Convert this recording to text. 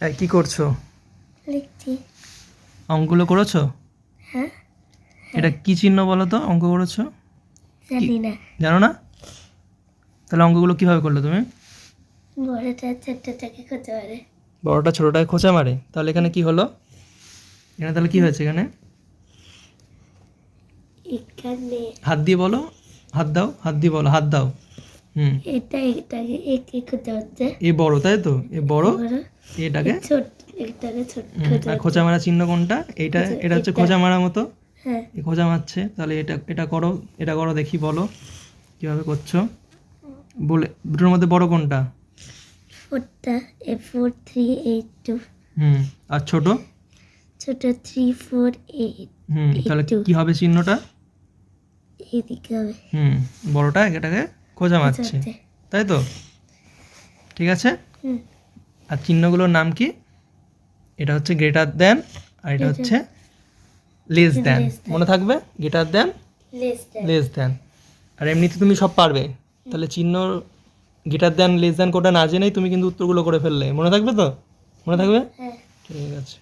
কি করছ? লিখছি। অঙ্কগুলো করেছ? হ্যাঁ। এটা কি চিহ্ন বলো তো অঙ্ক করেছ? জানি না। জানো না? তাহলে অঙ্কগুলো কীভাবে করলে তুমি? বড়টা ছোটটাকে করতে পারে বড়টা ছোটটাকে খোঁচা মারে। তাহলে এখানে কি হলো? এখানে তাহলে কি হয়েছে এখানে? এখানে হাত দিয়ে বলো। হাত দাও হাত দিয়ে বলো হাত দাও। এটা এটাকে এক এক করতে হচ্ছে। এ বড় তাই তো? এ বড়? এটাকে? ছোট এটাকে ছোট আর খোঁচা মারা চিহ্ন কোনটা? খোঁচা- এটা হচ্ছে খোঁচা মারা মতো? হ্যাঁ। এ খোঁচা মারছে তাহলে এটা এটা করো এটা করো দেখি বলো। কীভাবে করছ? বলে দুটোর মধ্যে বড় কোনটা? ফোরটা A four three eight two. হুম আর ছোট? ছোট থ্রি ফোর এইট হুম তাহলে। কি হবে চিহ্নটা? এদিকে হবে। হুম বড়টা এটাকে? খোঁজা মারছে। তাই তো? ঠিক আছে? আর চিহ্নগুলোর নাম কি? এটা হচ্ছে গ্রেটার দেন আর এটা হচ্ছে লেস দেন। মনে থাকবে? Greater than? Less than. আর এমনিতে তুমি সব পারবে। তাহলে চিহ্ন গিটার দেন লেস দেন কোটা না জেনেই তুমি কিন্তু উত্তরগুলো করে ফেললে। মনে থাকবে তো? মনে থাকবে? হ্যাঁ। ঠিক আছে।